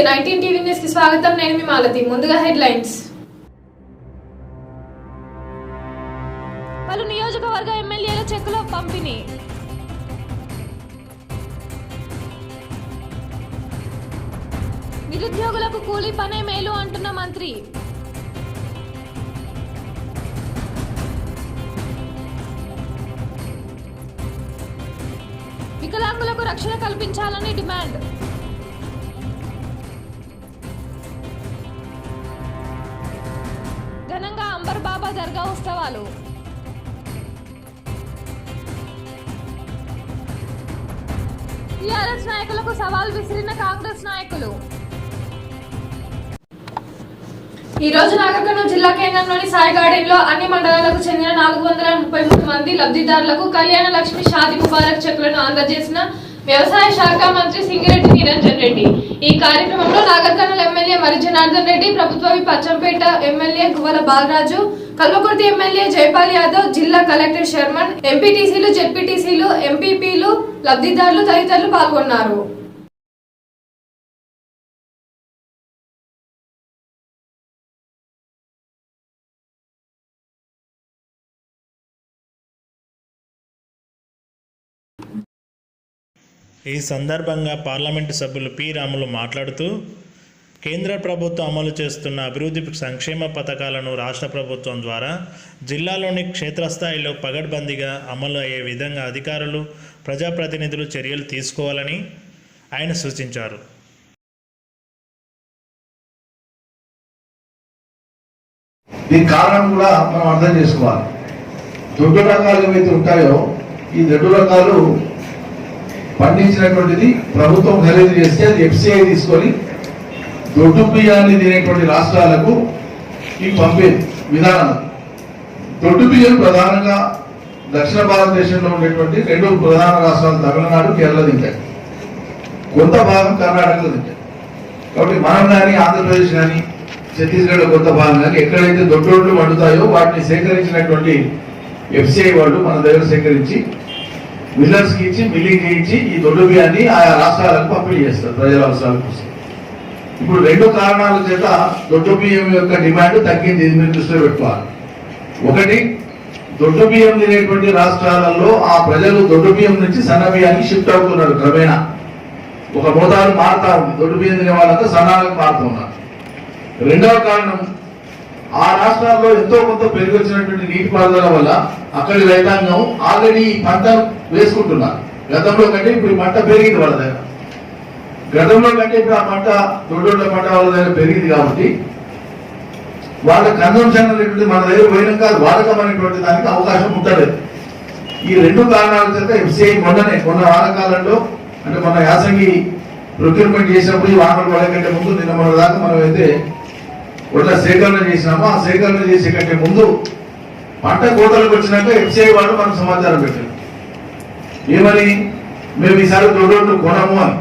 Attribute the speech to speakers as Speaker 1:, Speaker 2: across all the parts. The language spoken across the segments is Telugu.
Speaker 1: నమస్తే నైన్టీన్ టీవీ న్యూస్కి స్వాగతం. నేను మీ మాలతి. ముందుగా హెడ్లైన్స్.
Speaker 2: పలు నియోజకవర్గ ఎమ్మెల్యేల చెక్కుల పంపిణీ. నిరుద్యోగులకు కూలీ పనే మేలు అంటున్న మంత్రి. వికలాంగులకు రక్షణ కల్పించాలని డిమాండ్. ఘనంగా అంబర్ బాబా దర్గా ఉత్సవాలు. టీఆర్ఎస్ నాయకులకు సవాల్ విసిరిన కాంగ్రెస్ నాయకులు.
Speaker 1: ఈ రోజు నాగర్కర్నూలు జిల్లా కేంద్రంలోని సాయి గార్డెన్లో అన్ని మండలాలకు చెందిన నాలుగు వందల ముప్పై మూడు మంది లబ్ధిదారులకు కళ్యాణ లక్ష్మి షాది ముబారక్ చెక్కులను అందజేసిన వ్యవసాయ శాఖ మంత్రి సింగిరెడ్డి నిరంజన్ రెడ్డి. ఈ కార్యక్రమంలో నాగర్కర్నూలు ఎమ్మెల్యే మరి జనార్దన్ రెడ్డి ప్రభుత్వవి పచ్చంపేట ఎమ్మెల్యే గువ్వల బాలరాజు కల్వకుర్తి ఎమ్మెల్యే జైపాల్ యాదవ్ జిల్లా కలెక్టర్ శర్మన్ ఎంపీటీసీలు జెడ్పీటీసీలు ఎంపీపీలు లబ్ధిదారులు తదితరులు పాల్గొన్నారు.
Speaker 3: ఈ సందర్భంగా పార్లమెంటు సభ్యులు పి. రాములు మాట్లాడుతూ కేంద్ర ప్రభుత్వం అమలు చేస్తున్న అభివృద్ధి సంక్షేమ పథకాలను రాష్ట్ర ప్రభుత్వం ద్వారా జిల్లాలోని క్షేత్రస్థాయిలో పగడ్బందీగా అమలు అయ్యే విధంగా అధికారులు ప్రజాప్రతినిధులు చర్యలు తీసుకోవాలని ఆయన సూచించారు.
Speaker 4: దీని కారణం కూడా మనం అర్థం చేసుకోవాలి. దొడ్డు రకాలు ఏవైతే ఉంటాయో ఈ దొడ్డు రకాలు పండించినటువంటిది ప్రభుత్వం ఖరీదు చేస్తే అది ఎఫ్సిఐ తీసుకొని దొడ్డు బియ్యాన్ని తినేటువంటి రాష్ట్రాలకు ఈ పంపే విధానం. దొడ్డు బియ్యం ప్రధానంగా దక్షిణ భారతదేశంలో ఉండేటువంటి రెండు ప్రధాన రాష్ట్రాలు తమిళనాడు కేరళ తింటాయి. కొంత భాగం కర్ణాటకలో తింటాయి. కాబట్టి మనం కానీ ఆంధ్రప్రదేశ్ కానీ ఛత్తీస్గఢ్ కొంత భాగం కానీ ఎక్కడైతే దొడ్డోడ్లు వండుతాయో వాటిని సేకరించినటువంటి ఎఫ్సిఐ వాళ్ళు మన దగ్గర సేకరించి మిల్లర్స్కి ఇచ్చి మిల్లింగ్ చేయించి ఈ దొడ్డు బియ్యాన్ని ఆయా రాష్ట్రాలకు పంపిణీ చేస్తారు ప్రజల అవసరాల కోసం. ఇప్పుడు రెండు కారణాల చేత దొడ్డు బియ్యం యొక్క డిమాండ్ తగ్గింది ఇది మీరు దృష్టిలో పెట్టుకోవాలి. ఒకటి దొడ్డు బియ్యం తినేటువంటి రాష్ట్రాలలో ఆ ప్రజలు దొడ్డు బియ్యం నుంచి సన్న బియ్యానికి షిఫ్ట్ అవుతున్నారు క్రమేణా. ఒక మోతాదు మారుతా ఉంది. దొడ్డు బియ్యం తినే వాళ్ళంతా సన్నాలకు మారుతున్నారు రెండవ కారణం ఆ రాష్ట్రాల్లో ఎంతో కొంత పెరిగి వచ్చినటువంటి నీటిపారుదల వల్ల అక్కడి రైతాంగం ఆల్రెడీ ఈ పంట వేసుకుంటున్నారు. గతంలో కంటే ఇప్పుడు పంట పెరిగింది వాళ్ళ దగ్గర. గతంలో కంటే ఇప్పుడు ఆ పంట దొడ్డోళ్ళ పంట వాళ్ళ దగ్గర పెరిగింది కాబట్టి వాళ్ళ కన్సంప్షన్ అనేటువంటి మన దగ్గర పోయినాం కాదు వాడకం అనేటువంటి దానికి అవకాశం ఉండలేదు ఈ రెండు కారణాల చేత ఎఫ్సిఐ మొన్ననే మొన్న వానకాలంలో అంటే మన యాసంగి ప్రొక్యూర్మెంట్ చేసినప్పుడు ఈ వాహనాలు పడే కంటే ముందు నిన్న మన దాకా మనం అయితే ఒట్ల సేకరణ చేసినాము? ఆ సేకరణ చేసే కంటే ముందు పంట కోతలకు వచ్చినాక ఎఫ్సిఐ వాళ్ళు మనకు సమాచారం పెట్టారు. ఏమని? మేము ఈసారి దొడ్డు కొనము అని.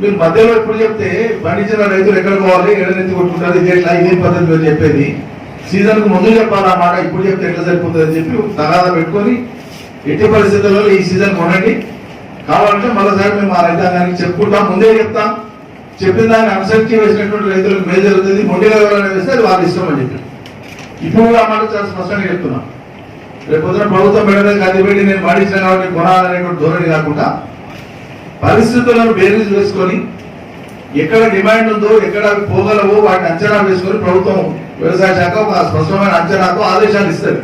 Speaker 4: మీరు మధ్యలో ఇప్పుడు చెప్తే పండించిన రైతులు ఎక్కడ పోవాలి ఎడనెత్తి కొట్టుకుంటారు ఇది ఎట్లా ఇదే పద్ధతి మీరు చెప్పేది. సీజన్కు ముందు చెప్పాలా మాట ఇప్పుడు చెప్తే ఎట్లా సరిపోతుంది అని చెప్పి తగాదా పెట్టుకొని ఎట్టి పరిస్థితుల్లో ఈ సీజన్ కొనండి. కావాలంటే మరోసారి మేము ఆ రైతాంగానికి చెప్పుకుంటాం ముందే చెప్తాం. చెప్పిన దాన్ని అనుసరించి వేసినటువంటి రైతులకు మేలు జరుగుతుంది. మొండిగా ఎవరైనా వేస్తే అది వారి ఇష్టం అని చెప్పి ఇప్పుడు కూడా ఆ మాట చాలా స్పష్టంగా చెప్తున్నాం. రేపు పొద్దున ప్రభుత్వం పెట్టడానికి అది పెట్టి నేను పాటించిన కాబట్టి కొనాలనేటువంటి ధోరణి కాకుండా పరిస్థితులను బేరీజ్ వేసుకొని ఎక్కడ డిమాండ్ ఉందో ఎక్కడ అవి పోగలవో వాటిని అంచనా వేసుకొని ప్రభుత్వం వ్యవసాయ శాఖ ఒక స్పష్టమైన అంచనాతో ఆదేశాలు ఇస్తుంది.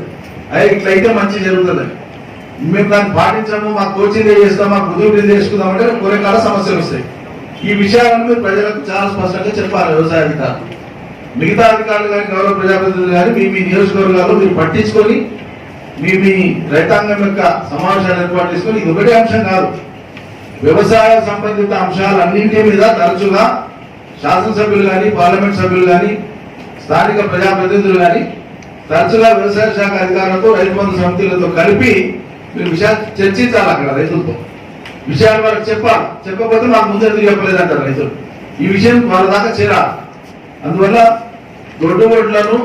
Speaker 4: అయ్యే ఇట్లయితే మంచి జరుగుతుంది. మేము దాన్ని పాటించాము మా కోచింగ్ చేస్తాం మా కుదురు చేసుకుందాం అంటే కొన్ని కాల సమస్యలు వస్తాయి. ఈ విషయాలను ప్రజలకు చాలా స్పష్టంగా చెప్పాలి వ్యవసాయ అధికారులు మిగతా అధికారులు కానీ గౌరవ ప్రజాప్రతినిధులు కానీ మీ మీ నియోజకవర్గాల్లో మీరు పట్టించుకొని మీ మీ రైతాంగం యొక్క సమావేశాలు ఏర్పాటు చేసుకొని ఇది ఒకటే అంశం కాదు. వ్యవసాయ సంబంధిత అంశాలన్నింటి మీద తరచుగా శాసనసభ్యులు కానీ పార్లమెంట్ సభ్యులు కానీ స్థానిక ప్రజాప్రతినిధులు కానీ తరచుగా వ్యవసాయ శాఖ అధికారులతో రైతు బంధు సమితులతో కలిపి మీరు విషయాలు చర్చించాలి అక్కడ రైతులతో. విషయాలు వాళ్ళకి చెప్పాలి చెప్పకపోతే మాకు ముందు ఎందుకు చెప్పలేదంటారు రైతులు. ఈ విషయం వాళ్ళ దాకా చేరా అందువల్ల దొడ్డు ఓట్లను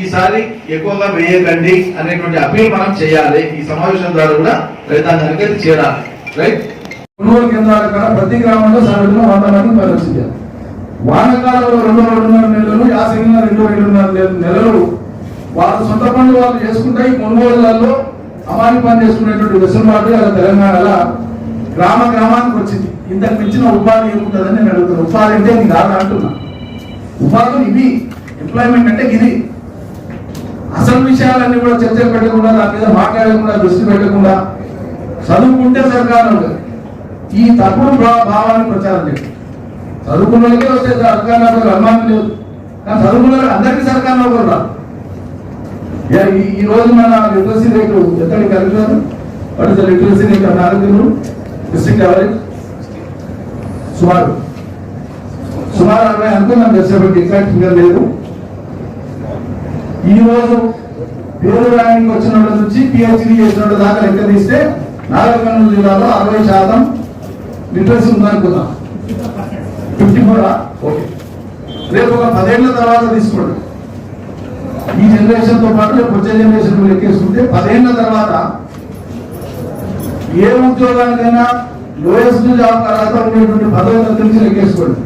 Speaker 4: ఈసారి ఎక్కువగా వేయకండి అనేటువంటి అపీల్ మనం చేయాలి. ఈ సమావేశం ద్వారా కూడా రైతాంగానికి అది చేరాలి. రైట్?
Speaker 5: కొనుగోలు కేంద్రాల కన్నా ప్రతి గ్రామంలో సగటున వంద మంది పరిశీలించారు
Speaker 4: వానకాలంలో రెండు రెండున్నర నెలలు యాసంగిలో రెండు రెండున్నర నెలలు వాళ్ళ సొంత పనులు వాళ్ళు చేసుకుంటే ఈ కొనుగోళ్ళలో అమాని పని చేసుకునేటువంటి వెసులుబాటు అలా తెలంగాణలో గ్రామ గ్రామానికి వచ్చింది. ఇంతకు మించిన ఉపాధి ఏముంటుందని నేను అడుగుతాను ఉపాధి అంటే ఇది కాదు అంటున్నా. ఉపాధులు ఇవి ఎంప్లాయ్మెంట్ అంటే ఇది. అసలు విషయాలన్నీ కూడా చర్చ పెట్టకుండా దాని మీద మాట్లాడకుండా దృష్టి పెట్టకుండా చదువుకుంటే సర్కారు ఈ తప్పుడు భావాన్ని ప్రచారం చేయండి. చదువుకున్న వాళ్ళకే వస్తే సర్కారు అభిమానం లేదు. కానీ చదువుకున్న వాళ్ళకి అందరికీ సర్కారు ఈ- రోజు మన లిటరసీ రేటు ఎంత కలిగారు వాటి లిటరసీ రేటు? అన్నారు డిస్ట్రిక్ట్ ఎవరేజ్ సుమారు సుమారు అరవై అనుకున్నాం చేసేటువంటి ఎగ్జాక్ట్ ఫిగర్ లేదు. ఈరోజు పేరు ర్యాంక్ వచ్చిన వాళ్ళ నుంచి పిహెచ్డి చేసిన వాళ్ళ దాకా లెక్క తీస్తే నాగర్కర్నూలు జిల్లాలో అరవై శాతం లిటరసీ ఉందనుకుందాం ఫిఫ్టీ ఫోర్ ఓకే రేపు ఒక పదేళ్ళ తర్వాత తీసుకోండి. ఈ జనరేషన్తో పాటు వచ్చే జనరేషన్ లెక్కేసుకుంటే పదేళ్ళ తర్వాత ఏ ఉద్యోగానికైనా లోయెస్ట్ జాబ్ తర్వాత ఉండేటువంటి పదవ తరగతి నుంచి లెక్కేసుకోండి.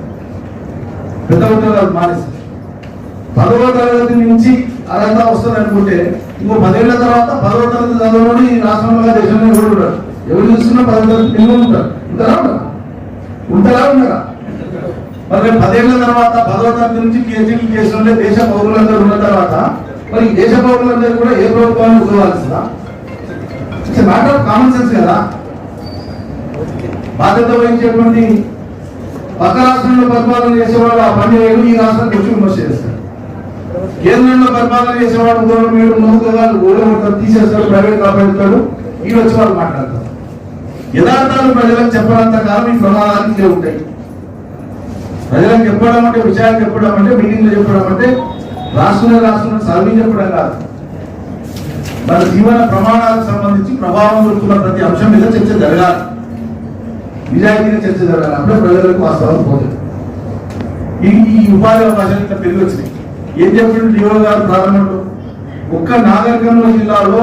Speaker 4: పెద్ద ఉద్యోగాలు మానేసి. పదవ తరగతి నుంచి అదంతా వస్తుంది అనుకుంటే ఇంకో పదేళ్ళ తర్వాత పదవ తరగతి చదవడం ఈ రాష్ట్రంలో దేశంలో ఎవరు ఉంటారు ఎవరు చూస్తున్నా పదవ తరగతి పిల్లలు ఉంటారు. ఉంటారా ఉండరా? ఉంటారా ఉండరా? మరి పదేళ్ళ తర్వాత పదవ తరగతి నుంచి పిహెచ్డీ చేసిన దేశ పౌరులందరూ ఉన్న తర్వాత మరి దేశ పౌరులందరూ కూడా ఏ ప్రభుత్వాన్ని ఉద్యోగాల్సిందా it's matter of common sense కదా బాధ్యత వహించేటువంటి పక్క రాష్ట్రంలో పరిపాలన చేసేవాడు ఆ పని వేయడు ఈ రాష్ట్రానికి వచ్చి విమర్శ చేస్తాడు కేంద్రంలో పరిపాలన చేసేవాడు గవర్నమెంట్ ఓడగొడతాడు తీసేస్తాడు ప్రైవేట్ కాపాడుతాడు ఈ వచ్చి వాళ్ళు మాట్లాడతారు యథార్థాలు ప్రజలకు చెప్పడంత కాలం ఈ ప్రమాదాలు ఇదే ఉంటాయి. ప్రజలకు చెప్పడం అంటే విషయాలు చెప్పడం అంటే మీటింగ్లు చెప్పడం అంటే రాష్ట్రంలో రాష్ట్రంలో సర్వీ చెప్పడం కాదు. వాళ్ళ జీవన ప్రమాణాలకు సంబంధించి ప్రభావం చూపుతున్న ప్రతి అంశం మీద చర్చ జరగాలి. నిజాయితీగా చర్చ జరగాలి. అప్పుడే ప్రజలకు వాస్తవాలు పోతుంది ఈ ఈ ఉపాధి అవకాశాలు ఇట్లా పెరిగి వచ్చినాయి. ఏం చెప్పిండు డిఓ గారు ప్రారంభంలో? ఒక్క నాగరికంలో జిల్లాలో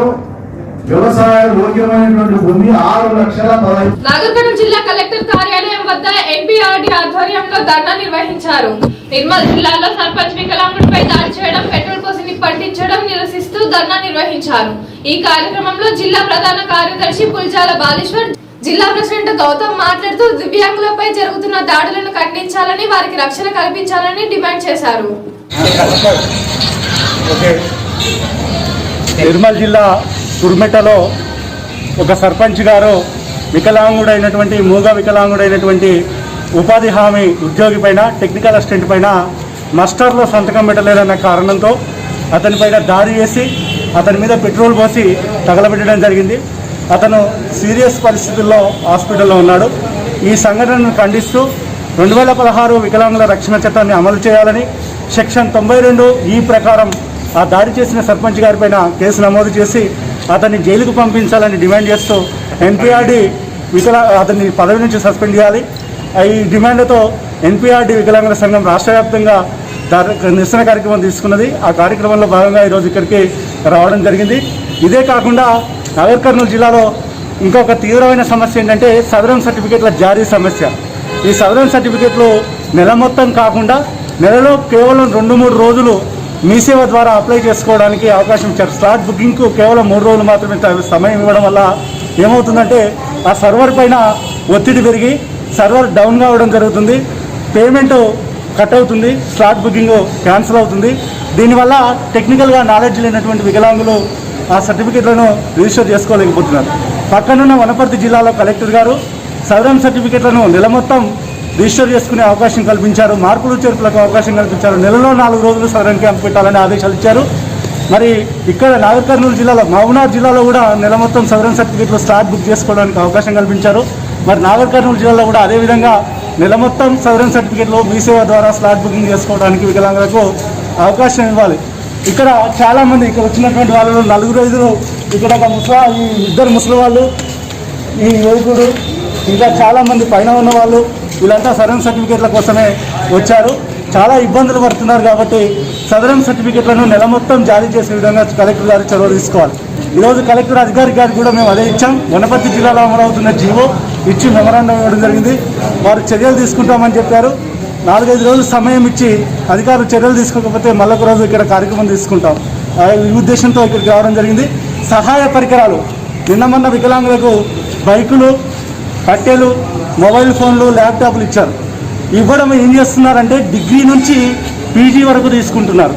Speaker 4: వ్యవసాయ యోగ్యమైనటువంటి భూమి ఆరు లక్షల పదహైదు
Speaker 1: నాగర్ కర్నూలు జిల్లా కలెక్టర్ కార్యాలయం వద్ద ఎన్పిఆర్డి ఆధ్వర్యంలో ధర్నా నిర్వహించారు. నిర్మల్ జిల్లాలో సర్పంచ్ వికలాంగుడిపై దాడి చేయడం పెట్రోల్ పోసిని పట్టించడం నిరసిస్తూ ధర్నా నిర్వహించారు. ఈ కార్యక్రమంలో జిల్లా ప్రధాన కార్యదర్శి పుల్జాల బాలేశ్వర్ జిల్లా ప్రెసిడెంట్ గౌతమ్ మాట్లాడుతూ దివ్యాంగులపై జరుగుతున్న దాడులను ఖండించాలని వారికి రక్షణ కల్పించాలని డిమాండ్ చేశారు.
Speaker 6: నిర్మల్ జిల్లా తుర్మెటలో ఒక సర్పంచ్ గారు వికలాంగుడైనటువంటి మూగ వికలాంగుడైనటువంటి ఉపాధి హామీ ఉద్యోగి పైన టెక్నికల్ అసిస్టెంట్ పైన మస్టర్లో సంతకం పెట్టలేదన్న కారణంతో అతనిపైన దాడి చేసి అతని మీద పెట్రోల్ పోసి తగలబెట్టడం జరిగింది. అతను సీరియస్ పరిస్థితుల్లో హాస్పిటల్లో ఉన్నాడు. ఈ సంఘటనను ఖండిస్తూ రెండు వేల పదహారు వికలాంగుల రక్షణ చట్టాన్ని అమలు చేయాలని సెక్షన్ తొంభై రెండు ఈ ప్రకారం ఆ దాడి చేసిన సర్పంచ్ గారిపైన కేసు నమోదు చేసి అతన్ని జైలుకు పంపించాలని డిమాండ్ చేస్తూ ఎన్పిఆర్డి వికలా అతన్ని పదవి నుంచి సస్పెండ్ చేయాలి. ఈ డిమాండ్తో ఎన్పిఆర్డి వికలాంగుల సంఘం రాష్ట్ర వ్యాప్తంగా నిరసన కార్యక్రమం తీసుకున్నది. ఆ కార్యక్రమంలో భాగంగా ఈరోజు ఇక్కడికి రావడం జరిగింది. ఇదే కాకుండా నగర్ కర్నూలు జిల్లాలో ఇంకొక తీవ్రమైన సమస్య ఏంటంటే సదరన్ సర్టిఫికేట్ల జారీ సమస్య. ఈ సదరన్ సర్టిఫికేట్లు నెల మొత్తం కాకుండా నెలలో కేవలం రెండు మూడు రోజులు మీ సేవ ద్వారా అప్లై చేసుకోవడానికి అవకాశం ఇచ్చారు. స్లాట్ బుకింగ్కు కేవలం మూడు రోజులు మాత్రమే సమయం ఇవ్వడం వల్ల ఏమవుతుందంటే ఆ సర్వర్ పైన ఒత్తిడి పెరిగి సర్వర్ డౌన్ కావడం జరుగుతుంది. పేమెంట్ కట్ అవుతుంది. స్లాట్ బుకింగ్ క్యాన్సిల్ అవుతుంది. దీనివల్ల టెక్నికల్గా నాలెడ్జ్ లేనటువంటి వికలాంగులు ఆ సర్టిఫికెట్లను రిజిస్టర్ చేసుకోలేకపోతున్నారు. పక్కనున్న వనపర్తి జిల్లాలో కలెక్టర్ గారు సదరన్ సర్టిఫికెట్లను నెల మొత్తం రిజిస్టర్ చేసుకునే అవకాశం కల్పించారు. మార్పులు చేర్పులకు అవకాశం కల్పించారు. నెలలో నాలుగు రోజులు సదరన్ క్యాంప్ పెట్టాలని ఆదేశాలు ఇచ్చారు. మరి ఇక్కడ నాగర్ కర్నూలు జిల్లాలో మహబూనార్ జిల్లాలో కూడా నెల మొత్తం సదరన్ సర్టిఫికెట్లు స్లాట్ బుక్ చేసుకోవడానికి అవకాశం కల్పించారు. మరి నాగర్ కర్నూలు జిల్లాలో కూడా అదేవిధంగా నెల మొత్తం సదరన్ సర్టిఫికెట్లు మీ సేవ ద్వారా స్లాట్ బుకింగ్ చేసుకోవడానికి వికలాంగులకు అవకాశం ఇవ్వాలి. ఇక్కడ చాలామంది ఇక్కడ వచ్చినటువంటి వాళ్ళు నలుగురు ఐదుగురు ఇక్కడ ఒక ముసలా ఈ ఇద్దరు ముసలి వాళ్ళు ఈ యువకుడు ఇంకా చాలామంది పైన ఉన్న వాళ్ళు వీళ్ళంతా సదరన్ సర్టిఫికేట్ల కోసమే వచ్చారు. చాలా ఇబ్బందులు పడుతున్నారు కాబట్టి సదరన్ సర్టిఫికేట్లను నెల మొత్తం జారీ చేసే విధంగా కలెక్టర్ గారు చొరవ తీసుకోవాలి. ఈరోజు కలెక్టర్ అధికారి గారికి కూడా మేము అదే ఇచ్చాం. వనపర్తి జిల్లాలో అమలవుతున్న జీవో ఇచ్చి మెమరాండం ఇవ్వడం జరిగింది. వారు చర్యలు తీసుకుంటామని చెప్పారు. నాలుగైదు రోజులు సమయం ఇచ్చి అధికారులు చర్యలు తీసుకోకపోతే మళ్ళొక రోజు ఇక్కడ కార్యక్రమం తీసుకుంటాం. ఆ, ఈ ఉద్దేశంతో ఇక్కడికి రావడం జరిగింది. సహాయ పరికరాలు నిన్న మొన్న వికలాంగులకు బైకులు కట్టెలు మొబైల్ ఫోన్లు ల్యాప్టాప్లు ఇచ్చారు. ఇవ్వడం ఏం చేస్తున్నారంటే డిగ్రీ నుంచి పీజీ వరకు తీసుకుంటున్నారు.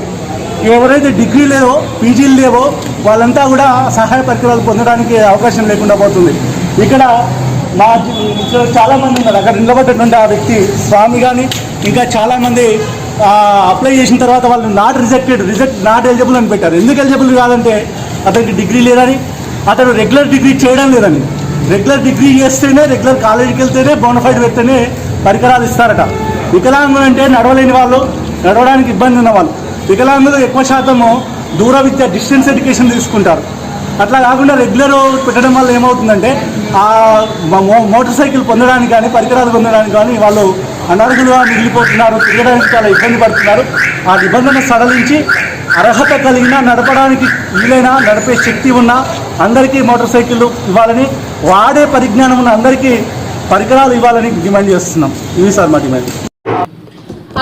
Speaker 6: ఎవరైతే డిగ్రీ లేవో పీజీలు లేవో వాళ్ళంతా కూడా సహాయ పరికరాలు పొందడానికి అవకాశం లేకుండా పోతుంది. ఇక్కడ మా ఇక్కడ చాలామంది ఉన్నారు. అక్కడ నిలబడ్డటువంటి ఆ వ్యక్తి స్వామి కానీ ఇంకా చాలామంది అప్లై చేసిన తర్వాత వాళ్ళు not rejected reject not eligible అని పెట్టారు. ఎందుకు ఎలిజిబుల్ కాదంటే అతనికి డిగ్రీ లేదని అతను రెగ్యులర్ డిగ్రీ చేయడం లేదని. రెగ్యులర్ డిగ్రీ చేస్తేనే రెగ్యులర్ కాలేజీకి వెళ్తేనే బోనఫైడ్ పెడితేనే పరికరాలు ఇస్తారట. వికలాంగులు అంటే నడవలేని వాళ్ళు నడవడానికి ఇబ్బంది ఉన్న వాళ్ళు. వికలాంగులు ఎక్కువ శాతము దూర విద్య డిస్టెన్స్ ఎడ్యుకేషన్ తీసుకుంటారు. అట్లా కాకుండా రెగ్యులర్ పెట్టడం వల్ల ఏమవుతుందంటే ఆ మోటార్ సైకిల్ పొందడానికి కానీ పరికరాలు పొందడానికి కానీ వాళ్ళు అనర్హులుగా మిగిలిపోతున్నారు తిరగడానికి చాలా ఇబ్బంది పడుతున్నారు. ఆ నిబంధన సడలించి అర్హత కలిగిన నడపడానికి వీలైన నడిపే శక్తి ఉన్న అందరికీ మోటార్ సైకిళ్ళు ఇవ్వాలని వాడే పరిజ్ఞానం ఉన్న అందరికీ పరికరాలు ఇవ్వాలని డిమాండ్ చేస్తున్నాం. ఇవి సార్ మా డిమాండ్.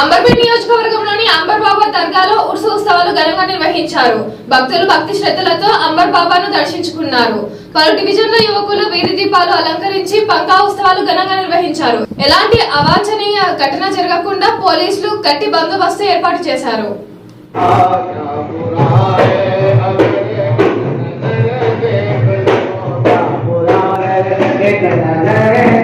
Speaker 1: అంబర్పేట నియోజకవర్గంలోని అంబర్ బాబా దర్గాలో ఉర్సు ఉత్సవాలు ఘనంగా నిర్వహించారు. భక్తులు భక్తి శ్రద్ధలతో అంబర్ బాబాను దర్శించుకున్నారు. పలు డివిజన్ల యువకులు వీధి దీపాలు అలంకరించి పంకా ఉత్సవాలు ఘనంగా నిర్వహించారు. ఎలాంటి అవాంఛనీయ ఘటన జరగకుండా పోలీసులు గట్టి బందోబస్తు ఏర్పాటు చేశారు.
Speaker 7: கேட்கறதாக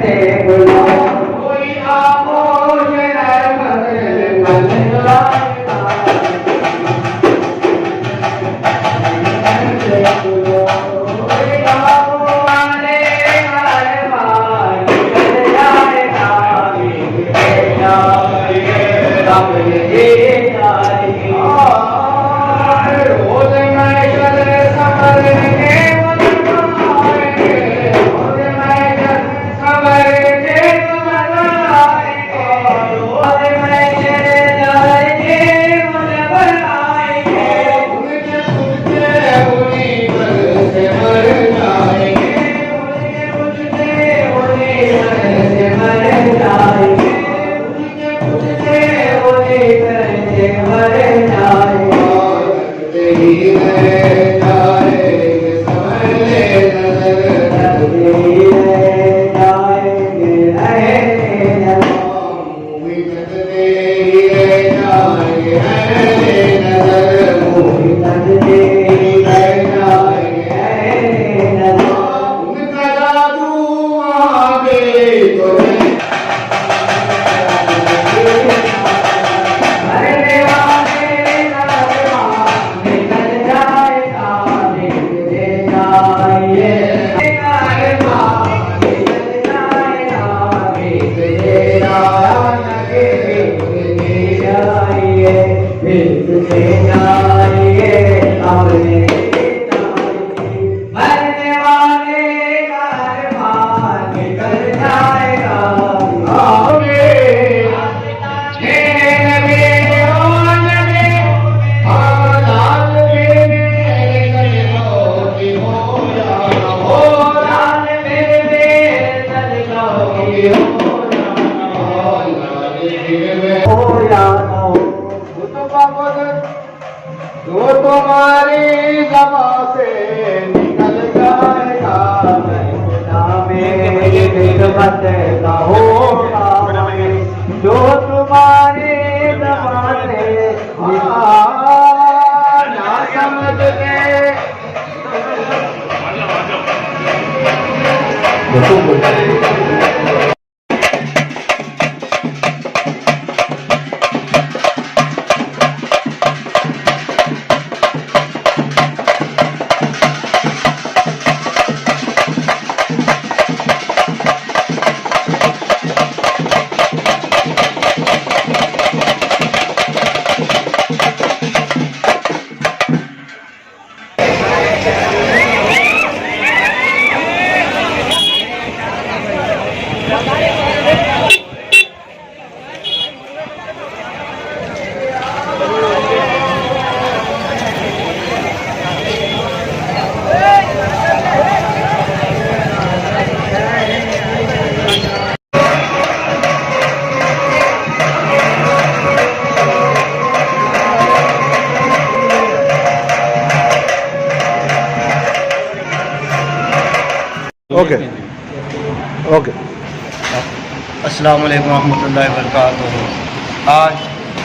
Speaker 7: السلام علیکم ورحمۃ اللہ وبرکاتہ۔
Speaker 5: آج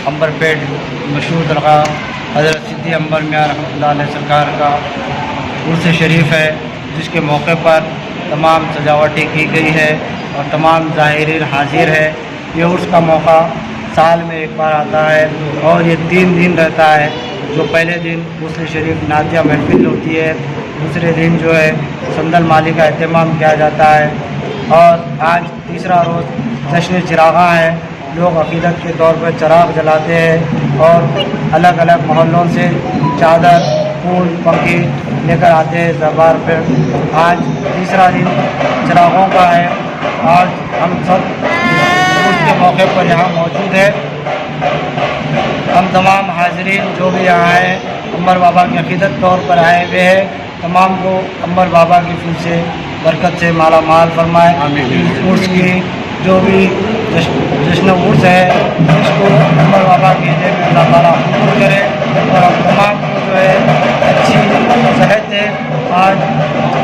Speaker 5: امبر
Speaker 8: پیٹ مشہور درگاہ حضرت صدی امبر میاں رحمۃ اللہ علیہ سرکار کا عرص شریف ہے، جس کے موقع پر تمام سجاوٹیں کی گئی ہے اور تمام ظاہرین حاضر ہے یہ عرس کا موقع سال میں ایک بار آتا ہے اور یہ تین دن رہتا ہے۔ جو پہلے دن عرس شریف نادیہ محفل ہوتی ہے، دوسرے دن جو ہے سندل مالی کا اہتمام کیا جاتا ہے۔ اور آج تیسرا روز جشن چراغاں ہیں لوگ عقیدت کے طور پر چراغ جلاتے ہیں اور الگ الگ محلوں سے چادر پھول پنکھے لے کر آتے ہیں دربار پہ آج تیسرا دن چراغوں کا ہے۔ آج ہم سب اس کے موقع پر یہاں موجود ہے ہم تمام حاضرین جو بھی یہاں آئے عمر بابا کی عقیدت طور پر آئے ہوئے ہیں۔ تمام کو عمر بابا کی فل سے برکت سے مالا مال فرمائے۔ اس کی جو بھی جشن عرس ہے اس کو عمر بابا کی جے بھی اللہ تعالیٰ قبول کرے اور ہم تمام کو جو ہے اچھی صحت ہے آج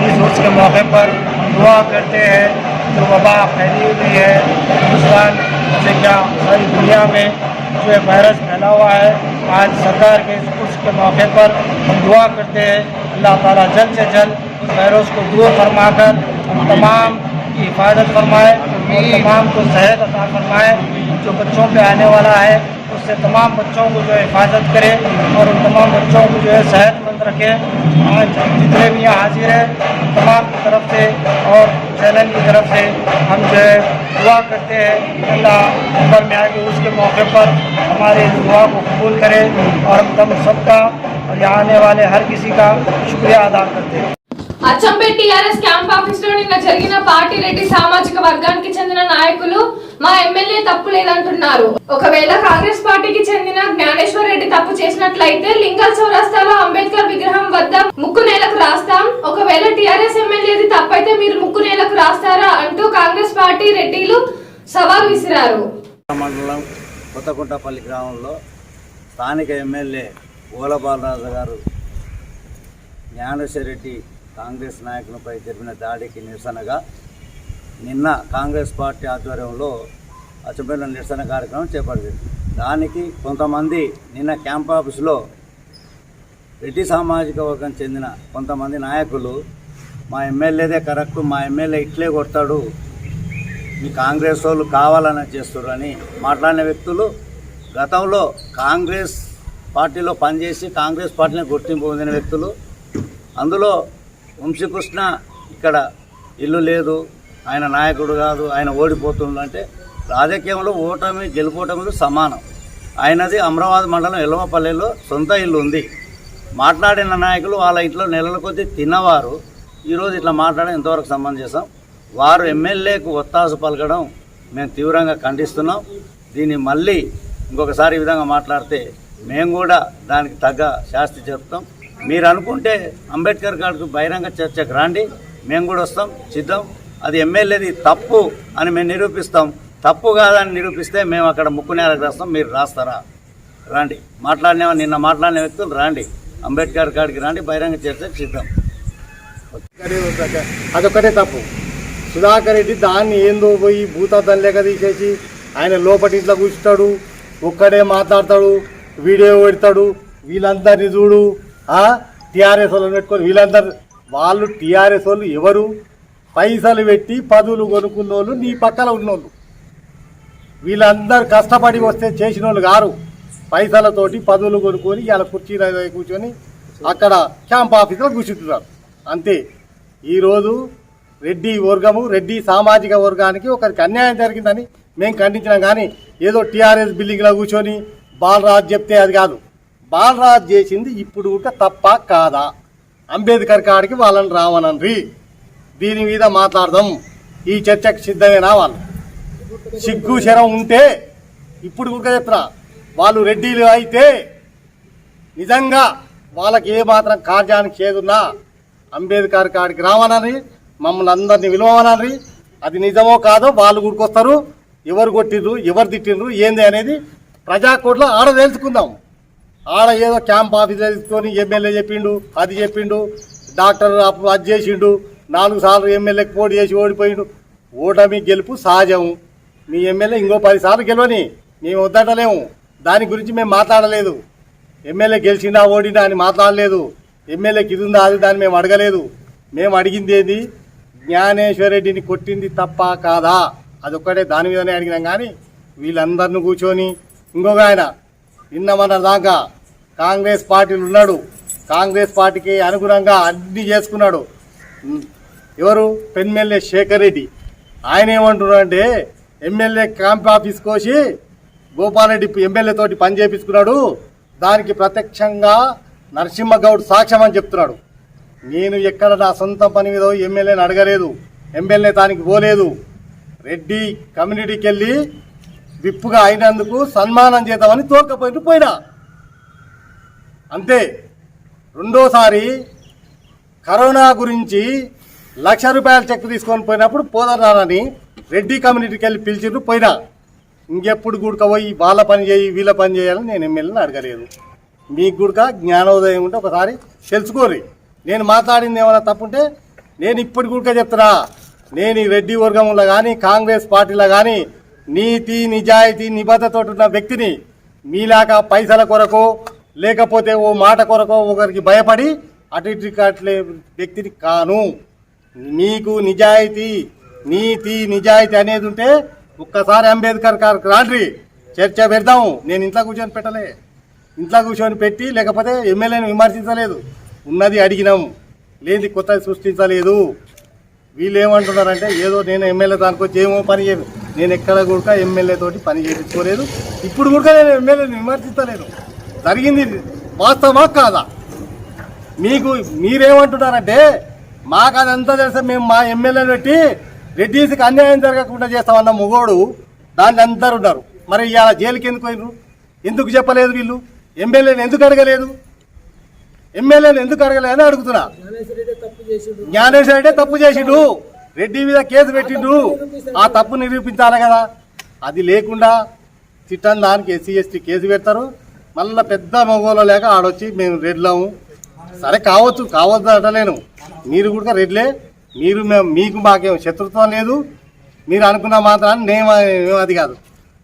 Speaker 8: اس عرس کے موقع پر دعا کرتے ہیں، جو وبا پھیلی ہوئی ہے، ہندوستان سے کیا ساری دنیا میں جو ہے وائرس پھیلا ہوا ہے۔ آج سرکار کے اس عرس کے موقع پر ہم دعا کرتے ہیں، اللہ تعالیٰ جلد سے جلد اس وائرس کو دور فرما کر ہم تمام کی حفاظت فرمائے اور تمام کو صحت عطا فرمائے۔ جو بچوں پہ آنے والا ہے، اس سے تمام بچوں کو جو ہے حفاظت کرے اور ان تمام بچوں کو جو ہے صحت مند رکھے۔ آج جتنے بھی یہاں حاضر ہیں، تمام کی طرف سے اور چینل کی طرف سے ہم جو ہے دعا کرتے ہیں اللہ اوپر میں آئے کہ اس کے موقع پر ہمارے دعا کو قبول کرے اور ہم تم سب کا اور یہاں آنے والے ہر کسی کا شکریہ ادا کرتے ہیں۔
Speaker 1: అచ్చంపేట టీఆర్ఎస్ క్యాంప్ ఆఫీస్లో నిన్న జరిగిన పార్టీ రెడ్డి సామాజిక వర్గానికి చెందిన నాయకులు మా ఎమ్మెల్యే తప్పు లేదంటున్నారు. ఒకవేళ కాంగ్రెస్ పార్టీకి చెందిన జ్ఞానేశ్వర్ రెడ్డి తప్పు చేసినట్లయితే లింగల్ చౌరస్తాలో అంబేద్కర్ విగ్రహం వద్ద ముక్కు నేలకు రాస్తాం. ఒకవేళ టీఆర్ఎస్ ఎమ్మెల్యేది తప్పైతే మీరు ముక్కు నేలకు రాస్తారా అంటూ కాంగ్రెస్ పార్టీ రెడ్డిలు సవాల్ విసిరారు.
Speaker 9: మండలం కొత్తకుంటపల్లి గ్రామంలో స్థానిక ఎమ్మెల్యే ఓల బాలరాజు గారు జ్ఞానేశ్వరరెడ్డి కాంగ్రెస్ నాయకులపై జరిపిన దాడికి నిరసనగా నిన్న కాంగ్రెస్ పార్టీ ఆధ్వర్యంలో అచ్చంపేట నిరసన కార్యక్రమం చేపట్టింది. దానికి కొంతమంది నిన్న క్యాంప్ ఆఫీసులో రెడ్డి సామాజిక వర్గం చెందిన కొంతమంది నాయకులు మా ఎమ్మెల్యేదే కరెక్ట్ మా ఎమ్మెల్యే ఇట్లే కొడతాడు మీ కాంగ్రెస్ వాళ్ళు కావాలని చేస్తారు అని మాట్లాడిన వ్యక్తులు గతంలో కాంగ్రెస్ పార్టీలో పనిచేసి కాంగ్రెస్ పార్టీని గుర్తింపు పొందిన వ్యక్తులు అందులో వంశీకృష్ణ ఇక్కడ ఇల్లు లేదు ఆయన నాయకుడు కాదు ఆయన ఓడిపోతుండు అంటే రాజకీయంలో ఓటమి గెలుపోవటములు సమానం. ఆయనది అమరావతి మండలం ఎల్లమపల్లెలో సొంత ఇల్లు ఉంది. మాట్లాడిన నాయకులు వాళ్ళ ఇంట్లో నెలల కొద్దీ తిన్నవారు. ఈరోజు ఇట్లా మాట్లాడడం ఇంతవరకు సంబంధం చేసాం వారు ఎమ్మెల్యేకు ఒత్తాసు పలకడం మేము తీవ్రంగా ఖండిస్తున్నాం. దీన్ని మళ్ళీ ఇంకొకసారి ఈ విధంగా మాట్లాడితే మేము కూడా దానికి తగ్గ శాస్తి చెప్తాం. మీరు అనుకుంటే అంబేద్కర్ గారికి బహిరంగ చర్చకు రండి. మేము కూడా వస్తాం సిద్ధం. అది ఎమ్మెల్యేది తప్పు అని మేము నిరూపిస్తాం. తప్పు కాదని నిరూపిస్తే మేము అక్కడ ముక్కు నేలకు రాస్తాం మీరు రాస్తారా? రండి. మాట్లాడిన నిన్న మాట్లాడిన వ్యక్తులు రండి. అంబేద్కర్ గారికి రండి బహిరంగ చర్చకు సిద్ధం.
Speaker 5: అదొక్కటే తప్పు. సుధాకర్ రెడ్డి దాన్ని ఏందో పోయి భూతార్థం లెక్క తీసేసి ఆయన లోపటి ఇంట్లో కూర్చుంటాడు ఒక్కడే మాట్లాడతాడు వీడియో పెడతాడు వీళ్ళందరినీ చూడు టీఆర్ఎస్ వాళ్ళు పెట్టుకొని వీళ్ళందరూ వాళ్ళు టీఆర్ఎస్ వాళ్ళు ఎవరు? పైసలు పెట్టి పదులు కొనుక్కున్న వాళ్ళు నీ పక్కన ఉన్నోళ్ళు. వీళ్ళందరూ కష్టపడి వస్తే చేసిన వాళ్ళు గారు పైసలతోటి పదులు కొనుక్కొని ఇలా కుర్చీల కూర్చొని అక్కడ క్యాంప్ ఆఫీసులో కూర్చుంటున్నారు. అంతే. ఈరోజు రెడ్డి వర్గము రెడ్డి సామాజిక వర్గానికి ఒకరికి అన్యాయం జరిగిందని మేము ఖండించినాం. కానీ ఏదో టీఆర్ఎస్ బిల్డింగ్లో కూర్చొని బాలరాజు చెప్తే అది కాదు. బాలరాజ్ చేసింది ఇప్పుడు కూడా తప్ప కాదా? అంబేద్కర్ కాడికి వాళ్ళని రావనండ్రి. దీని మీద మాట్లాడదాం. ఈ చర్చకు సిద్ధమేనా వాళ్ళు? సిగ్గు శరం ఉంటే ఇప్పుడు కూడా చెప్తున్నా. వాళ్ళు రెడ్డిలు అయితే నిజంగా వాళ్ళకి ఏమాత్రం కార్యానికి చేదున్నా అంబేద్కర్ కాడికి రావనని మమ్మల్ని అందరినీ విలువనని అది నిజమో కాదో వాళ్ళు గుడికొస్తారు ఎవరు కొట్టిండ్రు ఎవరు తిట్టిండ్రు ఏంది అనేది ప్రజాకోట్లో ఆడ తెలుసుకుందాం ఆడ ఏదో క్యాంప్ ఆఫీసర్ తీసుకొని ఎమ్మెల్యే చెప్పిండు అది చెప్పిండు డాక్టర్ అప్పుడు అది చేసిండు నాలుగు సార్లు ఎమ్మెల్యేకి పోటీ చేసి ఓడిపోయిండు. ఓటమి గెలుపు సహజం. మీ ఎమ్మెల్యే ఇంకో పది సార్లు గెలవని మేము వద్దటలేము దాని గురించి మేము మాట్లాడలేదు. ఎమ్మెల్యే గెలిచిందా ఓడినా అని మాట్లాడలేదు. ఎమ్మెల్యేకి ఇది ఉందా అది దాన్ని మేము అడగలేదు. మేము అడిగింది ఏంది? జ్ఞానేశ్వరరెడ్డిని కొట్టింది తప్ప కాదా? అదొక్కటే దాని మీదనే అడిగినాం కానీ వీళ్ళందరిని కూర్చొని ఇంకొక ఆయన నిన్న మన దాకా కాంగ్రెస్ పార్టీలు ఉన్నాడు. కాంగ్రెస్ పార్టీకి అనుగుణంగా అన్ని చేసుకున్నాడు. ఎవరు? పెన్మెల్ఏ శేఖర్ రెడ్డి. ఆయన ఏమంటున్నాడు అంటే ఎమ్మెల్యే క్యాంప్ ఆఫీస్ కోసి గోపాలరెడ్డి ఎమ్మెల్యే తోటి పని చేపించుకున్నాడు. దానికి ప్రత్యక్షంగా నరసింహగౌడ్ సాక్ష్యం అని చెప్తున్నాడు. నేను ఎక్కడ నా సొంత పని మీద ఎమ్మెల్యేని అడగలేదు. ఎమ్మెల్యే దానికి పోలేదు. రెడ్డి కమ్యూనిటీకి వెళ్ళి విప్పుగా అయినందుకు సన్మానం చేద్దామని తోకపోయిన పోయినా. అంతే రెండోసారి కరోనా గురించి లక్ష రూపాయల చెక్ తీసుకొని పోయినప్పుడు పోదన్నారని రెడ్డి కమ్యూనిటీకి వెళ్ళి పిలిచిండ్రు పోయినా. ఇంకెప్పుడు గుడక పోయి వాళ్ళ పని చేయి వీళ్ళ పని చేయాలని నేను ఎమ్మెల్యేని అడగలేదు. మీకు గుడక జ్ఞానోదయం ఉంటే ఒకసారి తెలుసుకోరి నేను మాట్లాడింది ఏమైనా తప్పుంటే నేను ఇప్పటి గుడక చెప్తున్నా. నేను ఈ రెడ్డి వర్గంలో కానీ కాంగ్రెస్ పార్టీలో కానీ నీతి నిజాయితీ నిబద్ధతో ఉన్న వ్యక్తిని మీలాగా పైసల కొరకు లేకపోతే ఓ మాట కొరకో ఒకరికి భయపడి అటు ఇటు కట్లే వ్యక్తిని కాను. మీకు నిజాయితీ నీతి నిజాయితీ అనేది ఉంటే ఒక్కసారి అంబేద్కర్ గారికి రాండ్రి చర్చ పెడదాం. నేను ఇంట్లో కూర్చొని పెట్టలే. ఇంట్లో కూర్చొని పెట్టి లేకపోతే ఎమ్మెల్యేని విమర్శించలేదు. ఉన్నది అడిగినాం. లేనిది కొత్తది సృష్టించలేదు. వీళ్ళు ఏమంటున్నారంటే ఏదో నేను ఎమ్మెల్యే దానికి వచ్చి ఏమో పని చేయను. నేను ఎక్కడ కూడా ఎమ్మెల్యే తోటి పని చేయించుకోలేదు. ఇప్పుడు కూడా నేను ఎమ్మెల్యేని విమర్శించలేదు జరిగింది వాస్తవమా కాదా? మీకు మీరేమంటున్నారంటే మాకు అదంతా తెలుసా మేము మా ఎమ్మెల్యేని పెట్టి రెడ్డీస్కి అన్యాయం జరగకుండా చేస్తామన్న మొగోడు దాన్ని అందరు ఉన్నారు. మరి ఇవాళ జైలుకి ఎందుకు పోయినరు ఎందుకు చెప్పలేదు వీళ్ళు? ఎమ్మెల్యేని ఎందుకు అడగలేదు? ఎమ్మెల్యేని ఎందుకు అడగలేదని అడుగుతున్నా. జ్ఞానేశ్వర రెడ్డి తప్పు చేసిండు. రెడ్డి మీద కేసు పెట్టిండు ఆ తప్పు నిరూపించాలి కదా. అది లేకుండా తిట్టని దానికి ఎస్సీ ఎస్టీ కేసు పెడతారు. మళ్ళీ పెద్ద మగోలో లేక ఆడొచ్చి మేము రెడ్లము. సరే కావచ్చు కావద్దు అంటలేను మీరు కూడా రెడ్లే. మీరు మేము మీకు మాకేం శత్రుత్వం లేదు. మీరు అనుకున్న మాత్రాన్ని నేను అది కాదు.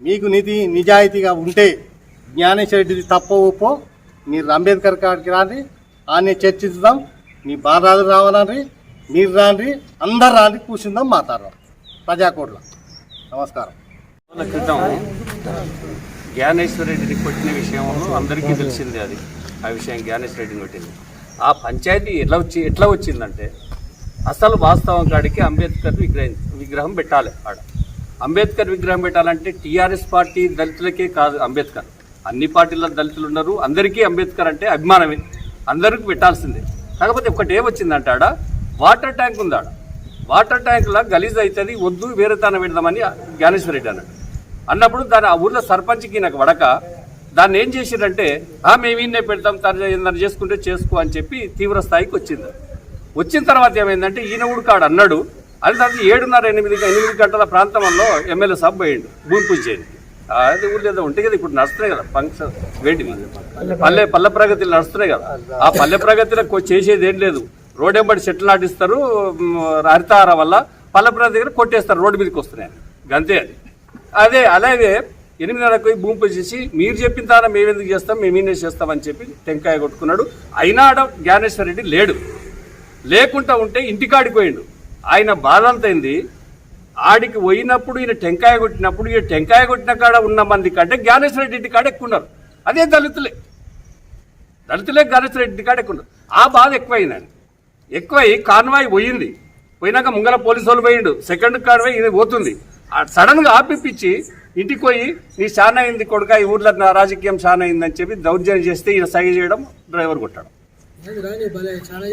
Speaker 5: మీకు నీతి నిజాయితీగా ఉంటే జ్ఞానేశ్వర రెడ్డిది తప్పో ఒప్పో మీరు అంబేద్కర్ కాడికి రాండి. ఆనే చర్చిద్దాం. మీ బాలరాజు రావాలండి. మీరు రాండి అందరు రాండి కూర్చుందాం మాట్లాడదాం. ప్రజాకోట్ల. నమస్కారం.
Speaker 10: క్రితం జ్ఞానేశ్వర రెడ్డిని కొట్టిన విషయంలో అందరికీ తెలిసిందే అది. ఆ విషయం జ్ఞానేశ్వర రెడ్డిని కొట్టింది. ఆ పంచాయతీ ఎట్లా వచ్చి ఎట్లా వచ్చిందంటే అసలు వాస్తవం కాడికి అంబేద్కర్ విగ్రహం విగ్రహం పెట్టాలి ఆడ. అంబేద్కర్ విగ్రహం పెట్టాలంటే టీఆర్ఎస్ పార్టీ దళితులకే కాదు అంబేద్కర్. అన్ని పార్టీల దళితులు ఉన్నారు అందరికీ అంబేద్కర్ అంటే అభిమానమే. అందరికీ పెట్టాల్సిందే. కాకపోతే ఒకటి ఏమొచ్చిందంటే ఆడ వాటర్ ట్యాంక్ ఉంది ఆడ వాటర్ ట్యాంక్లో గలీజ్ అవుతుంది వద్దు వేరే తాన పెడదామని జ్ఞానేశ్వర రెడ్డి అన్నాడు. అన్నప్పుడు దాని ఆ ఊర్లో సర్పంచ్కి నాకు వడక దాన్ని ఏం చేసిందంటే ఆ మేము ఈయన్నే పెడతాం తను చేసుకుంటే చేసుకో అని చెప్పి తీవ్ర స్థాయికి వచ్చింది. వచ్చిన తర్వాత ఏమైందంటే ఈయన ఉడకాడు అన్నాడు అది తర్వాత ఏడున్నర ఎనిమిది ఎనిమిది గంటల ప్రాంతంలో ఎమ్మెల్యే సభ పోయిండు భూమి పూజ చేయండి అది ఊళ్ళో ఏదో ఉంటాయి కదా ఇప్పుడు నడుస్తున్నాయి కదా ఫంక్షన్ వేటివి పల్లె పల్లె ప్రగతిలు నడుస్తున్నాయి కదా. ఆ పల్లె ప్రగతిలో చేసేది ఏం లేదు. రోడ్ ఎంబడి చెట్లు నాటిస్తారు హరితహార వల్ల పల్లె దగ్గర కొట్టేస్తారు రోడ్డు మీదకి వస్తున్నాయి గంతే అది. అదే అలాగే ఎనిమిదిన్నరకు పోయి భూమి పూజ చేసి మీరు చెప్పిన తాన మేము ఎందుకు చేస్తాం మేము చేస్తాం చేస్తామని చెప్పి టెంకాయ కొట్టుకున్నాడు. అయినా ఆడ జ్ఞానేశ్వర రెడ్డి లేడు. లేకుండా ఉంటే ఇంటికాడికి పోయిండు. ఆయన బాధ అంతైంది ఆడికి పోయినప్పుడు ఈయన టెంకాయ కొట్టినప్పుడు ఈయన టెంకాయ కొట్టిన కాడ ఉన్న మంది కంటే జ్ఞానేశ్వర రెడ్డి ఇంటి కాడ ఎక్కున్నారు అదే దళితులే. దళితులే జ్ఞానేశ్వర రెడ్డి ఇంటి కాడ ఎక్కున్నారు ఆ బాధ ఎక్కువైందండి. ఎక్కువై కాన్వాయ్ పోయింది. పోయినాక ముంగల పోలీసు వాళ్ళు పోయిండు. సెకండ్ కాన్వాయ్ ఇది పోతుంది. సడన్గా ఆపిపించి ఆపిప్పించి ఇంటికి పోయి నీ చాలా అయింది కొడుక ఈ ఊర్లో నా రాజకీయం చాలా అయిందని చెప్పి దౌర్జన్యం చేస్తే ఈయన సైగ చేయడం డ్రైవర్ కొట్టడం.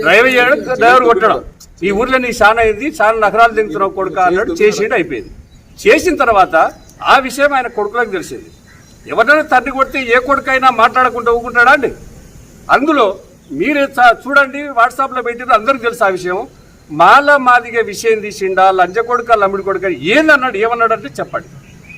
Speaker 10: డ్రైవర్ చేయడం డ్రైవర్ కొట్టడం. ఈ ఊర్లో నీ చాలా అయింది చాలా నగరాలు తింటున్నావు కొడుక అన్నట్టు చేసిండు అయిపోయింది. చేసిన తర్వాత ఆ విషయం ఆయన కొడుకులకు తెలిసింది. ఎవరైనా తండ్రి కొడితే ఏ కొడుకైనా మాట్లాడకుండా ఊకుంటాడా అండి? అందులో మీరే చూడండి వాట్సాప్లో పెట్టిన అందరికి తెలుసు ఆ విషయం. మాల మాదిగే విషయం తీసిండా లంజ కొడుక లమ్మిడి కొడుక ఏందన్నాడు ఏమన్నాడు అంటే చెప్పండి.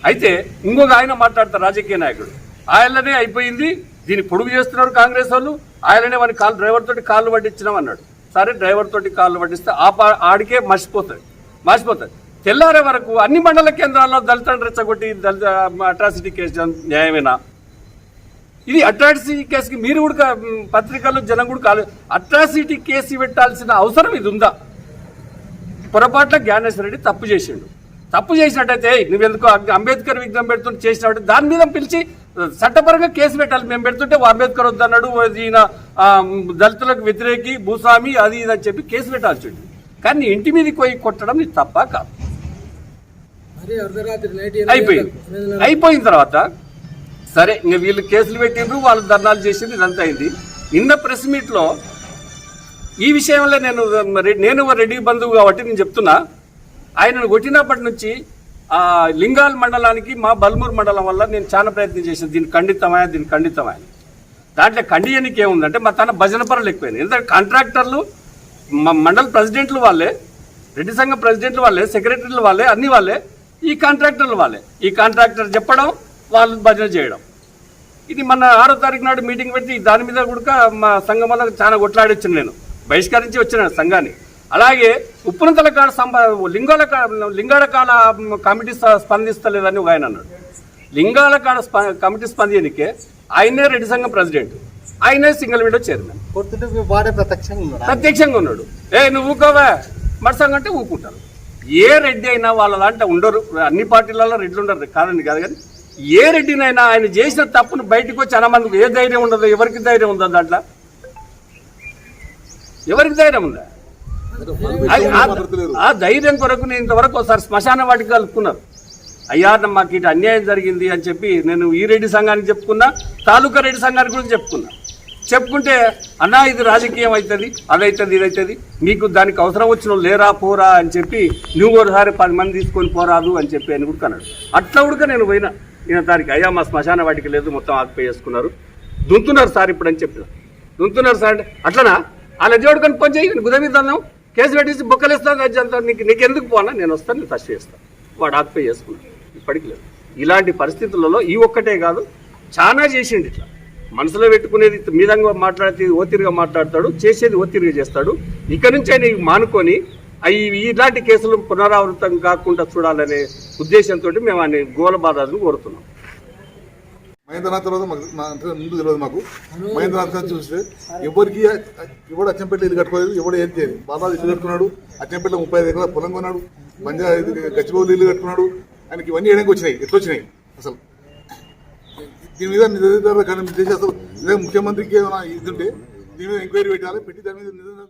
Speaker 10: అయితే ఇంకొక ఆయన మాట్లాడతారు రాజకీయ నాయకుడు. ఆయననే అయిపోయింది దీన్ని పొడుగు చేస్తున్నారు కాంగ్రెస్ వాళ్ళు ఆయననే మన కాలు డ్రైవర్ తోటి కాళ్ళు పట్టించినాం అన్నాడు. సరే డ్రైవర్ తోటి కాళ్ళు పట్టిస్తే ఆ పా- ఆడికే మర్చిపోతుంది మర్చిపోతుంది తెల్లారే వరకు అన్ని మండల కేంద్రాల్లో దళితులను రెచ్చగొట్టి దళిత అట్రాసిటీ కేసు న్యాయమేనా? ఇది అట్రాసిటీ కేసుకి మీరు కూడా పత్రికల్లో జనం కూడా కాదు అట్రాసిటీ కేసు పెట్టాల్సిన అవసరం ఇది ఉందా? పొరపాట్ల జ్ఞానేశ్వర రెడ్డి తప్పు చేసిండు. తప్పు చేసినట్టయితే "ఏయ్, నువ్వెందుకు అంబ- అంబేద్కర్ విగ్రహం పెడుతుంటే చేసినట్టు? దాని మీద పిలిచి చట్టపరంగా కేసు పెట్టాలి. మేము పెడుతుంటే అంబేద్కర్ వద్దన్నాడు. ఈయన దళితులకు వ్యతిరేకి భూస్వామి అది ఇది అని చెప్పి కేసు పెట్టాల్సి ఉంది కానీ ఇంటి మీదకి పోయి కొట్టడం నీకు తప్ప కాదు? అయిపోయింది. అయిపోయిన తర్వాత సరే ఇంకా వీళ్ళు కేసులు పెట్టిండ్రు వాళ్ళు ధర్నాలు చేసిండ్రు ఇదంతా అయింది. నిన్న ప్రెస్ మీట్లో ఈ విషయంలో నేను నేను రెడ్డి బంధువు కాబట్టి నేను చెప్తున్నా. ఆయనను కొట్టినప్పటి నుంచి లింగాల్ మండలానికి మా బల్మూర్ మండలం వల్ల నేను చాలా ప్రయత్నం చేశాను. దీన్ని ఖండితమైన దీన్ని ఖండితమైన దాంట్లో ఖండియనికి ఏముందంటే మా తన భజన పనులు ఎక్కువైంది ఎందుకంటే కాంట్రాక్టర్లు మా మండల ప్రెసిడెంట్లు వాళ్ళే రెడ్డి సంఘం ప్రెసిడెంట్లు వాళ్ళే సెక్రటరీలు వాళ్ళే అన్ని వాళ్ళే ఈ కాంట్రాక్టర్లు వాళ్ళే. ఈ కాంట్రాక్టర్ చెప్పడం వాళ్ళు భజన చేయడం. ఇది మన ఆరో తారీఖు నాడు మీటింగ్ పెట్టి దాని మీద కూడా మా సంఘం వల్ల చాలా కొట్లాడొచ్చాను నేను. బహిష్కరించి వచ్చిన సంఘాన్ని. అలాగే ఉప్పునంతల కాడ సంబ లింగాల లింగాల కాడ కమిటీ స్ప- స్పందిస్తలేదని ఒక ఆయన అన్నాడు. లింగాల స్ప- కమిటీ స్పందించే ఆయనే రెడ్డి సంఘం ప్రెసిడెంట్. ఆయనే సింగిల్ విండో చైర్మన్. ప్రత్యక్షంగా ఉన్నాడు? ఏ నువ్వు ఊకోవా? మరసంగా అంటే ఊకుంటారు. ఏ రెడ్డి అయినా వాళ్ళ దాంట్లో ఉండరు. అన్ని పార్టీలలో రెడ్లు ఉండరు. కాదండి కాదు కానీ ఏ రెడ్డినైనా ఆయన చేసిన తప్పును బయటకు వచ్చి అనమందుకు ఏ ధైర్యం ఉండదు ఎవరికి ధైర్యం ఉందో దాంట్లో? ఎవరికి ధైర్యం ఉందా? ఆ- ధైర్యం కొరకు నేను ఇంతవరకు ఒకసారి శ్మశాన వాటికి కలుపుకున్నారు. అయ్యా మాకు ఇటు అన్యాయం జరిగింది అని చెప్పి నేను ఈ రెడ్డి సంఘానికి చెప్పుకున్నా తాలూకా రెడ్డి సంఘానికి కూడా చెప్పుకున్నా. చెప్పుకుంటే అన్నా ఇది రాజకీయం అవుతుంది అదవుతుంది ఇది అవుతుంది మీకు దానికి అవసరం వచ్చిన లేరా పోరా అని చెప్పి నువ్వు ఒకసారి పది మంది తీసుకొని పోరాదు అని చెప్పి అని కూడా అన్నాడు అట్లా కూడా నేను పోయినా. ఈయన దానికి అయ్యా మా శ్మశాన వాటికి లేదు మొత్తం ఆక్యుపై చేసుకున్నారు. దుంతున్నారు సార్ ఇప్పుడు అని చెప్పిన. దుంతున్నారు సార్ అంటే అట్లనా? అలా జోడుకొని పని చేయి గుదమిద్దాం కేసు పెట్టేసి బొక్కలేస్తాను అది నీకు నీకు ఎందుకు పోనా? నేను వస్తాను నేను ఫస్ట్ చేస్తాను వాడు ఆక్యుపై చేసుకున్నాడు. ఇప్పటికి లేదు. ఇలాంటి పరిస్థితులలో ఈ ఒక్కటే కాదు చాలా చేసిండు ఇట్లా. మనసులో పెట్టుకునేది మీదంగా మాట్లాడితే ఒత్తిడిగా మాట్లాడతాడు చేసేది ఒత్తిడిగా చేస్తాడు. ఇక నుంచి ఆయన మానుకొని అవి ఇలాంటి కేసులు పునరావృతం కాకుండా చూడాలనే ఉద్దేశంతో మేము ఆయన గోలబాదాలను కోరుతున్నాం.
Speaker 11: మహేంద్రనాథ్ తర్వాత మాకు మా ముందు తెలియదు మాకు. మహేంద్రనాథ్ గారు చూస్తే ఎవరికి ఎవడు అచ్చంపేట ఇల్లు కట్టుకోలేదు ఎవడు ఏం చేయదు బాలాజీ ఇల్లు కట్టుకున్నాడు అచ్చంపేట ముప్పై ఐదు ఎకరాల పొలం కొన్నాడు బంజా గచ్చిబౌలి ఇల్లు కట్టుకున్నాడు. ఆయనకి ఇవన్నీ ఏడానికి వచ్చినాయి ఎట్లా వచ్చినాయి అసలు? దీని మీద నిజ కానీ అసలు ముఖ్యమంత్రికి ఏమైనా ఇది ఉంటే దీని మీద ఎంక్వైరీ పెట్టాలి? పెట్టి దాని మీద నిజంగా